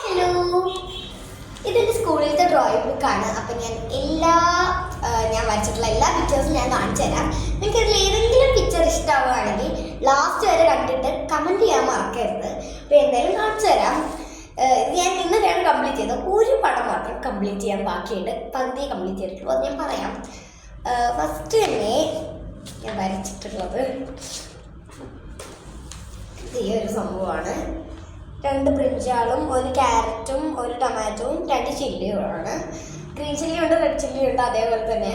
Hello ഇതെന്റെ സ്കൂളിലത്തെ drawing ബുക്കാണ് അപ്പം ഞാൻ എല്ലാ ഞാൻ വരച്ചിട്ടുള്ള എല്ലാ പിക്ചേഴ്സും ഞാൻ കാണിച്ചു തരാം. നിങ്ങൾക്ക് ഇതിൽ ഏതെങ്കിലും പിക്ചർ ഇഷ്ടമാവുകയാണെങ്കിൽ ലാസ്റ്റ് വരെ കണ്ടിട്ട് കമന്റ് ചെയ്യാൻ മറക്കരുത്. അപ്പോൾ എന്തായാലും കാണിച്ചു തരാം. ഞാൻ ഇന്നലെയാണ് കംപ്ലീറ്റ് ചെയ്തത് ഒരു പടം മാത്രം കംപ്ലീറ്റ് ചെയ്യാൻ ബാക്കിയുണ്ട്. പകുതി കംപ്ലീറ്റ് ചെയ്തിട്ടുള്ളൂ. അത് ഞാൻ പറയാം. ഫസ്റ്റ് തന്നെ ഞാൻ വരച്ചിട്ടുള്ളത്. ഈ ഒരു സംഭവമാണ്. രണ്ട് ബ്രിഞ്ചാളും ഒരു ക്യാരറ്റും ഒരു ടൊമാറ്റോയും രണ്ട് ചില്ലിയുമാണ് ഗ്രീൻ ചില്ലി ഉണ്ട് റെഡ് ചില്ലി ഉണ്ട് അതേപോലെ തന്നെ.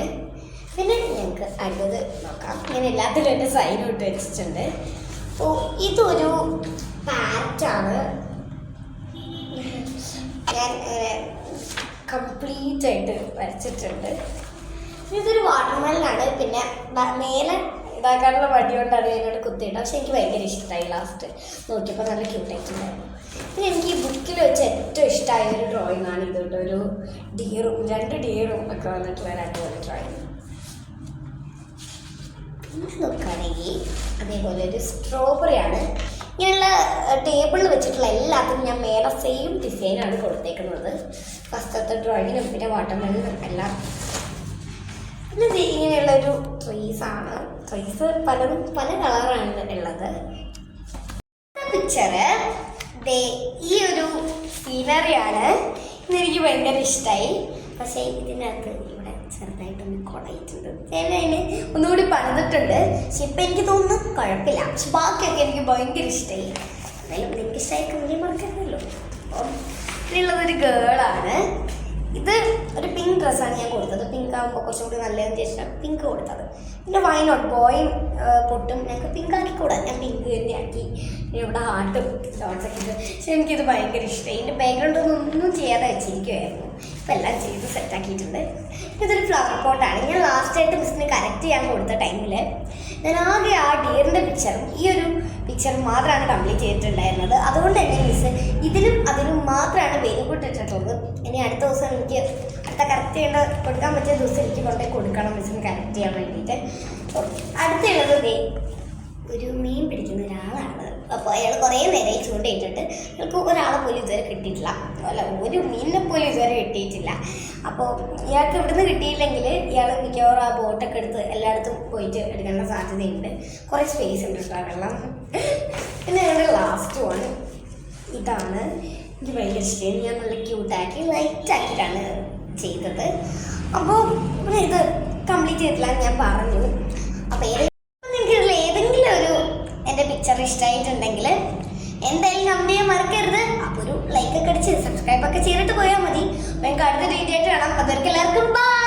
പിന്നെ ഞങ്ങൾക്ക് അടുത്തത് നോക്കാം. ഞാൻ എല്ലാത്തിലും എന്റെ സൈൻ ഇട്ട് വെച്ചിട്ടുണ്ട്. അപ്പോൾ ഇതൊരു പാറ്റാണ് ഞാൻ കംപ്ലീറ്റ് ആയിട്ട് വരച്ചിട്ടുണ്ട്. ഇതൊരു വാട്ടർമെലനാണ് പിന്നെ മേലെ ഇതാക്കാനുള്ള വടി കൊണ്ടാണ് ഞാനോട് കുത്തിയിട്ട് പക്ഷെ എനിക്ക് ഭയങ്കര ഇഷ്ടമായി ലാസ്റ്റ് നോക്കിയപ്പോൾ നല്ല ക്യൂട്ടായിട്ടുണ്ടായിരുന്നു പിന്നെ എനിക്ക് ഈ ബുക്കിൽ വെച്ച് ഏറ്റവും ഇഷ്ടമായ ഒരു ഡ്രോയിങ് ആണ് ഇത് കേട്ടോ. ഒരു ഡിയറും രണ്ട് ഡിയറും ഒക്കെ വന്നിട്ടുള്ള ഒരു അടിപൊളി ഡ്രോയിങ് നോക്കുകയാണെങ്കിൽ അതേപോലെ ഒരു സ്ട്രോബെറി ആണ്. ഇങ്ങനെയുള്ള ടേബിളിൽ വെച്ചിട്ടുള്ള എല്ലാത്തിനും ഞാൻ മേലെ സെയിം ഡിസൈനാണ് കൊടുത്തേക്കുന്നത്. ഫസ്റ്റത്തെ ഡ്രോയിങ്ങിനും പിന്നെ വാട്ടർമെലിനും എല്ലാം. പിന്നെ ഇങ്ങനെയുള്ള ഒരു ട്രീസ് ആണ്. ട്രീസ് പലതും പല കളറാണ് ഉള്ളത്. പിക്ചറ് ഈ ഒരു സീനറിയാണ്. ഇതെനിക്ക് ഭയങ്കര ഇഷ്ടമായി പക്ഷേ ഇതിനകത്ത് ഇവിടെ ചെറുതായിട്ടൊന്ന് കുടയിട്ടുണ്ട്. അതിന് ഒന്നുകൂടി പണിതിട്ടുണ്ട്. പക്ഷെ ഇപ്പം എനിക്ക് തോന്നുന്നു കുഴപ്പമില്ല. പക്ഷെ ബാക്കിയൊക്കെ എനിക്ക് ഭയങ്കര ഇഷ്ടമായി എന്തായാലും എനിക്ക് ഇഷ്ടമായി കമ്പനി മറക്കരുതല്ലോ. അപ്പം ഇതിലുള്ളതൊരു ഗേളാണ്. ഇത് ഒരു പിങ്ക് ഡ്രസ്സാണ് ഞാൻ കൊടുത്തത്. പിങ്ക് ആകുമ്പോൾ കുറച്ചും കൂടി നല്ലതെന്ന് ചോദിച്ചാൽ പിങ്ക് കൊടുത്തത്. പിന്നെ വൈനോട്ട് ബോയും പൊട്ടും. ഞങ്ങൾക്ക് പിങ്ക് ആക്കി കൂടാ ഞാൻ പിങ്ക് തന്നെ ആക്കി. ഇവിടെ ആട്ടും ഡോട്ട്സ് ഒക്കെ പക്ഷെ എനിക്കിത് ഭയങ്കര ഇഷ്ടമായി എന്റെ ബാക്ക്ഗ്രൗണ്ട് ഒന്നും ചെയ്യാതെ വെച്ചിരിക്കുമായിരുന്നു ഇപ്പം എല്ലാം ചെയ്ത് സെറ്റാക്കിയിട്ടുണ്ട് ഇതൊരു ഫ്ലവർ പോട്ടാണ് ഞാൻ ലാസ്റ്റായിട്ട് മിസ്സിന് കറക്റ്റ് ചെയ്യാൻ കൊടുത്ത ടൈമിൽ ഞാൻ ആകെ ആ ഡിയറിന്റെ പിക്ചറും ഈ ഒരു പിക്ചർ മാത്രമാണ് കംപ്ലീറ്റ് ചെയ്തിട്ടുണ്ടായിരുന്നത്. അതുകൊണ്ട് തന്നെ മിസ് ഇതിലും അതിലും മാത്രമാണ് വെയിൽ കൊണ്ടിട്ടിട്ടുള്ളത് ഇനി അടുത്ത ദിവസം എനിക്ക് അടുത്ത കറക്റ്റ് ചെയ്യേണ്ട കൊടുക്കാൻ പറ്റിയ ദിവസം എനിക്ക് കൊണ്ടേ കൊടുക്കണം മിസ്സിന് കറക്റ്റ് ചെയ്യാൻ വേണ്ടിയിട്ട്. അടുത്തുള്ളത് ഒരു മീൻ പിടിക്കുന്ന ഒരാളാണ്. അപ്പോൾ അയാൾ കുറേ നേരമായി ചൂണ്ടയിട്ടിട്ട് അയാൾക്ക് ഒരാളെ പോലും ഇതുവരെ കിട്ടിയിട്ടില്ല. അല്ല ഒരു മീനിനെ പോലും ഇതുവരെ കിട്ടിയിട്ടില്ല. അപ്പോൾ ഇയാൾക്ക് ഇവിടുന്ന് കിട്ടിയില്ലെങ്കിൽ ഇയാൾ മിക്കവാറും ആ ബോട്ടൊക്കെ എടുത്ത് എല്ലായിടത്തും പോയിട്ട് എടുക്കേണ്ട സാധ്യതയുണ്ട്. കുറേ സ്പേസ് ഉണ്ട് കേട്ടോ വെള്ളം. പിന്നെ ഞങ്ങളുടെ ലാസ്റ്റ് വൺ ഇതാണ്. എനിക്ക് ഭയങ്കര ഇഷ്ടമായി ഞാൻ നല്ല ക്യൂട്ടാക്കി ലൈറ്റ് ആക്കിയിട്ടാണ് ചെയ്തത്. അപ്പോൾ ഇത് കംപ്ലീറ്റ് ചെയ്തിട്ടില്ല ഞാൻ പറഞ്ഞു. അപ്പോൾ നിങ്ങൾക്ക് ഇതിൽ ഏതെങ്കിലും ഒരു എന്റെ ഇഷ്ടമായിട്ടുണ്ടെങ്കിൽ എന്തായാലും കമ്പനി ചെയ്യാൻ മറക്കരുത്. അപ്പോൾ ഒരു ലൈക്ക് ഒക്കെ അടിച്ച് സബ്സ്ക്രൈബ് ഒക്കെ ചെയ്തിട്ട് പോയാൽ മതി. അപ്പോൾ അടുത്ത വീഡിയോ ആയിട്ട് കാണാം. അതൊക്കെ എല്ലാവർക്കും ബൈ